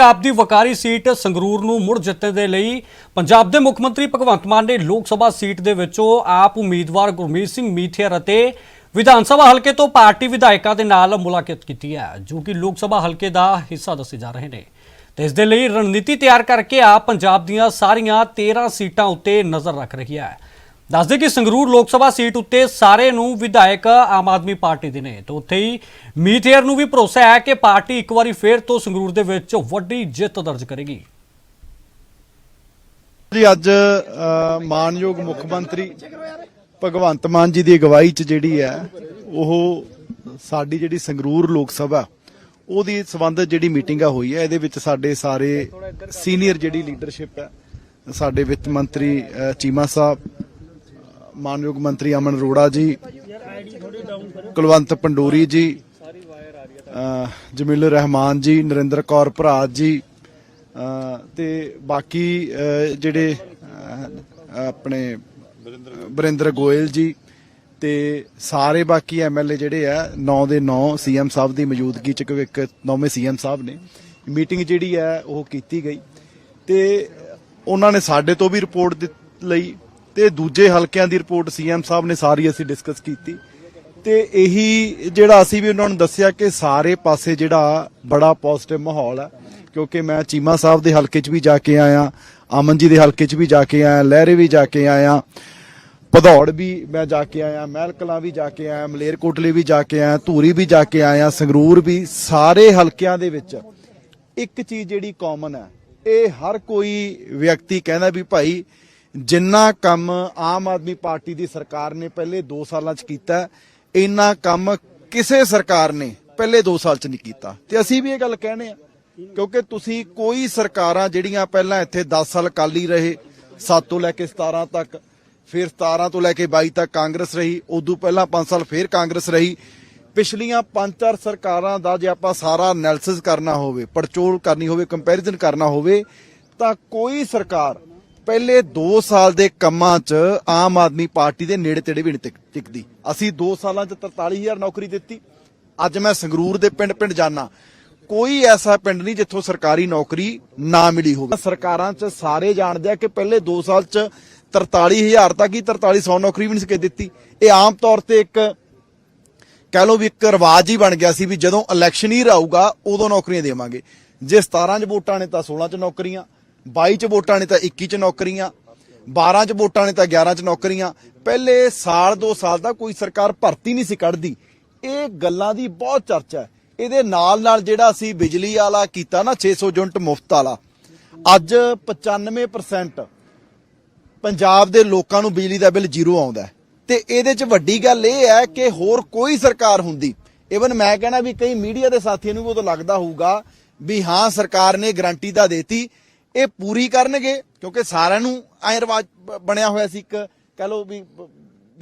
ਆਪ ਦੀ ਵਕਾਰੀ ਸੀਟ ਸੰਗਰੂਰ ਨੂੰ ਮੁੜ ਜਿੱਤਣ ਦੇ ਲਈ ਪੰਜਾਬ ਦੇ ਮੁੱਖ ਮੰਤਰੀ ਭਗਵੰਤ ਮਾਨ ਨੇ ਲੋਕ ਸਭਾ ਸੀਟ ਦੇ ਵਿੱਚੋਂ ਆਪ ਉਮੀਦਵਾਰ ਗੁਰਮੀਤ ਸਿੰਘ ਮੀਠੇਰ ਅਤੇ ਵਿਧਾਨ ਸਭਾ ਹਲਕੇ ਤੋਂ ਪਾਰਟੀ ਵਿਧਾਇਕਾਂ ਦੇ ਨਾਲ ਮੁਲਾਕਾਤ ਕੀਤੀ ਹੈ, ਜੋ ਕਿ ਲੋਕ ਸਭਾ ਹਲਕੇ ਦਾ ਹਿੱਸਾ ਦੱਸੇ ਜਾ ਰਹੇ ਨੇ। ਤੇ ਇਸ ਦੇ ਲਈ ਰਣਨੀਤੀ ਤਿਆਰ ਕਰਕੇ ਆਪ ਪੰਜਾਬ ਦੀਆਂ ਸਾਰੀਆਂ 13 ਸੀਟਾਂ ਉੱਤੇ ਨਜ਼ਰ ਰੱਖ ਰਹੀ ਹੈ। ਦੱਸਦੇ ਕਿ ਸੰਗਰੂਰ ਲੋਕ ਸਭਾ ਸੀਟ ਉੱਤੇ ਸਾਰੇ ਨੂੰ ਵਿਧਾਇਕ ਆਮ ਆਦਮੀ ਪਾਰਟੀ ਦੇ ਨੇ। ਤੇ ਉੱਥੇ ਹੀ ਮੀਥੇਰ ਨੂੰ ਵੀ ਭਰੋਸਾ ਹੈ ਕਿ ਪਾਰਟੀ ਇੱਕ ਵਾਰੀ ਫੇਰ ਤੋਂ ਸੰਗਰੂਰ ਦੇ ਵਿੱਚ ਵੱਡੀ ਜਿੱਤ ਦਰਜ ਕਰੇਗੀ। ਜੀ, ਅੱਜ ਮਾਨਯੋਗ ਮੁੱਖ ਮੰਤਰੀ ਭਗਵੰਤ ਮਾਨ ਜੀ ਦੀ ਅਗਵਾਈ 'ਚ ਜਿਹੜੀ ਹੈ, ਉਹ ਸਾਡੀ ਜਿਹੜੀ ਸੰਗਰੂਰ ਲੋਕ ਸਭਾ, ਉਹਦੀ ਸਬੰਧਤ ਜਿਹੜੀ ਮੀਟਿੰਗ ਆ ਹੋਈ ਹੈ, ਇਹਦੇ ਵਿੱਚ ਸਾਡੇ ਸਾਰੇ ਸੀਨੀਅਰ ਜਿਹੜੀ ਲੀਡਰਸ਼ਿਪ ਹੈ, ਸਾਡੇ ਵਿੱਤ ਮੰਤਰੀ ਚੀਮਾ ਸਾਹਿਬ ਮਾਨਯੋਗ ਮੰਤਰੀ ਅਮਨ ਅਰੋੜਾ ਜੀ ਕੁਲਵੰਤ ਪੰਡੋਰੀ ਜੀ ਅ, ਜਮੀਲ ਰਹਿਮਾਨ ਜੀ ਨਰਿੰਦਰ ਕੌਰ ਭਰਾਤ ਜੀ ਅ, ਤੇ ਬਾਕੀ ਜਿਹੜੇ ਆਪਣੇ ਬਰਿੰਦਰ ਗੋਇਲ ਜੀ ਤੇ ਸਾਰੇ ਬਾਕੀ ਐਮਐਲਏ ਜਿਹੜੇ ਆ 9 ਦੇ 9 ਸੀਐਮ ਸਾਹਿਬ ਦੀ ਮੌਜੂਦਗੀ ਚ ਕਿਉਂਕਿ ਇੱਕ ਨੌਵੇਂ ਸੀਐਮ ਸਾਹਿਬ ਨੇ। ਮੀਟਿੰਗ ਜਿਹੜੀ ਹੈ ਉਹ ਕੀਤੀ ਗਈ ਤੇ ਉਹਨਾਂ ਨੇ ਸਾਡੇ ਤੋਂ ਵੀ ਰਿਪੋਰਟ ਲਈ। ਤੇ ਦੂਜੇ ਹਲਕਿਆਂ ਦੀ ਰਿਪੋਰਟ ਸੀਐਮ ਸਾਹਿਬ ਨੇ ਸਾਰੀ ਅਸੀਂ ਡਿਸਕਸ ਕੀਤੀ। ਤੇ ਇਹੀ ਜਿਹੜਾ ਅਸੀਂ ਵੀ ਉਹਨਾਂ ਨੂੰ ਦੱਸਿਆ ਕਿ ਸਾਰੇ ਪਾਸੇ ਜਿਹੜਾ ਬੜਾ ਪੋਜ਼ਿਟਿਵ ਮਾਹੌਲ ਹੈ ਕਿਉਂਕਿ ਮੈਂ ਚੀਮਾ ਸਾਹਿਬ ਦੇ ਹਲਕੇ 'ਚ ਵੀ ਜਾ ਕੇ ਆਇਆ, ਅਮਨ ਜੀ ਦੇ ਹਲਕੇ 'ਚ ਵੀ ਜਾ ਕੇ ਆਇਆ, ਲਹਿਰੇ ਵੀ ਜਾ ਕੇ ਆਇਆ, ਭਦੌੜ ਵੀ ਮੈਂ ਜਾ ਕੇ ਆਇਆ, ਮਹਿਲਕਲਾਂ ਵੀ ਜਾ ਕੇ ਆਇਆ, ਮਲੇਰਕੋਟਲੇ ਵੀ ਜਾ ਕੇ ਆਇਆ, ਧੂਰੀ ਵੀ ਜਾ ਕੇ ਆਇਆ, ਸੰਗਰੂਰ ਵੀ, ਸਾਰੇ ਹਲਕਿਆਂ ਦੇ ਵਿੱਚ ਇੱਕ ਚੀਜ਼ ਜਿਹੜੀ ਕਾਮਨ ਹੈ ਇਹ ਹਰ ਕੋਈ ਵਿਅਕਤੀ ਕਹਿੰਦਾ ਵੀ ਭਾਈ ਜਿੰਨਾ ਕੰਮ ਆਮ ਆਦਮੀ ਪਾਰਟੀ ਦੀ ਸਰਕਾਰ ਨੇ ਪਹਿਲੇ 2 ਸਾਲਾਂ 'ਚ ਕੀਤਾ, ਇੰਨਾ ਕੰਮ ਕਿਸੇ ਸਰਕਾਰ ਨੇ ਪਹਿਲੇ 2 ਸਾਲ 'ਚ ਨਹੀਂ ਕੀਤਾ। ਤੇ ਅਸੀਂ ਵੀ ਇਹ ਗੱਲ ਕਹਿੰਦੇ ਆ, ਕਿਉਂਕਿ ਤੁਸੀਂ ਕੋਈ ਸਰਕਾਰਾਂ ਜਿਹੜੀਆਂ ਪਹਿਲਾਂ ਇੱਥੇ 10 ਸਾਲ ਕਾਲੀ ਰਹੇ 7 ਤੋਂ ਲੈ ਕੇ 17 ਤੱਕ, ਫਿਰ 17 ਤੋਂ ਲੈ ਕੇ 22 ਤੱਕ ਕਾਂਗਰਸ ਰਹੀ, ਉਦੋਂ ਪਹਿਲਾਂ 5 ਸਾਲ ਫਿਰ ਕਾਂਗਰਸ ਰਹੀ, ਪਿਛਲੀਆਂ ਪੰਜ ਚਾਰ ਸਰਕਾਰਾਂ ਦਾ ਜੇ ਆਪਾਂ ਸਾਰਾ ਐਨਾਲਿਸਿਸ ਕਰਨਾ ਹੋਵੇ, ਪੜਚੋਲ ਕਰਨੀ ਹੋਵੇ ਕੰਪੈਰੀਜ਼ਨ ਕਰਨਾ ਹੋਵੇ, ਤਾਂ ਕੋਈ ਸਰਕਾਰ ਪਹਿਲੇ 2 ਸਾਲ ਦੇ ਕੰਮਾਂ 'ਚ ਆਮ ਆਦਮੀ ਪਾਰਟੀ ਦੇ ਨੇੜੇ ਤੇੜੇ ਵੀ ਨਹੀਂ ਟਿਕ- ਟਿਕਦੀ। ਅਸੀਂ 2 ਸਾਲਾਂ 'ਚ 43000 ਨੌਕਰੀ ਦਿੱਤੀ। ਅੱਜ ਮੈਂ ਸੰਗਰੂਰ ਦੇ ਪਿੰਡ-ਪਿੰਡ ਜਾਣਾ ਕੋਈ ਐਸਾ ਪਿੰਡ ਨਹੀਂ ਜਿੱਥੋਂ ਸਰਕਾਰੀ ਨੌਕਰੀ ਨਾ ਮਿਲੀ ਹੋਵੇ। ਸਰਕਾਰਾਂ 'ਚ ਸਾਰੇ ਜਾਣਦੇ ਆ ਕਿ ਪਹਿਲੇ 2 ਸਾਲ 'ਚ 43000 ਤੱਕ ਹੀ 4300 ਨੌਕਰੀ ਵੀ ਨਹੀਂ ਸਕੇ ਦਿੱਤੀ। ਇਹ ਆਮ ਤੌਰ ਤੇ ਇੱਕ ਕਹਿ ਲਓ ਵੀ ਇੱਕ ਰਿਵਾਜ ਹੀ ਬਣ ਗਿਆ ਸੀ ਵੀ ਜਦੋਂ ਇਲੈਕਸ਼ਨ ਹੀ ਆਊਗਾ ਉਦੋਂ ਨੌਕਰੀਆਂ ਦੇਵਾਂਗੇ। ਜੇ 17 ਚ ਵੋਟਾਂ ਨੇ ਤਾਂ 16 ਚ ਨੌਕਰੀਆਂ। 22 ਚ ਵੋਟਾਂ ਨੇ ਤਾਂ 21 ਚ ਨੌਕਰੀਆਂ 12 ਚ ਵੋਟਾਂ ਨੇ ਤਾਂ 11 ਚ ਨੌਕਰੀਆਂ। ਪਹਿਲੇ ਸਾਲ 2 ਸਾਲ ਦਾ ਕੋਈ ਸਰਕਾਰ ਭਰਤੀ ਨਹੀਂ ਸੀ ਕੱਢਦੀ। ਇਹ ਗੱਲਾਂ ਦੀ ਬਹੁਤ ਚਰਚਾ ਹੈ। ਇਹਦੇ ਨਾਲ ਨਾਲ ਜਿਹੜਾ ਅਸੀਂ ਬਿਜਲੀ ਵਾਲਾ ਕੀਤਾ ਨਾ 600 ਯੂਨਿਟ ਮੁਫਤ ਵਾਲਾ, ਅੱਜ 95% ਪੰਜਾਬ ਦੇ ਲੋਕਾਂ ਨੂੰ ਬਿਜਲੀ ਦਾ ਬਿੱਲ ਜ਼ੀਰੋ ਆਉਂਦਾ ਤੇ ਇਹਦੇ 'ਚ ਵੱਡੀ ਗੱਲ ਇਹ ਹੈ ਕਿ ਹੋਰ ਕੋਈ ਸਰਕਾਰ ਹੁੰਦੀ। ਇਵਨ ਮੈਂ ਕਹਿਣਾ ਵੀ ਕਈ ਮੀਡੀਆ ਦੇ ਸਾਥੀਆਂ ਨੂੰ ਵੀ ਉਦੋਂ ਲੱਗਦਾ ਹੋਊਗਾ ਵੀ ਹਾਂ, ਸਰਕਾਰ ਨੇ ਗਰੰਟੀ ਤਾਂ ਦੇਤੀ ਇਹ ਪੂਰੀ ਕਰਨਗੇ, ਕਿਉਂਕਿ ਸਾਰਿਆਂ ਨੂੰ ਐ ਰਿਵਾਜ ਬਣਿਆ ਹੋਇਆ ਸੀ ਇੱਕ, ਕਹ ਲਓ ਵੀ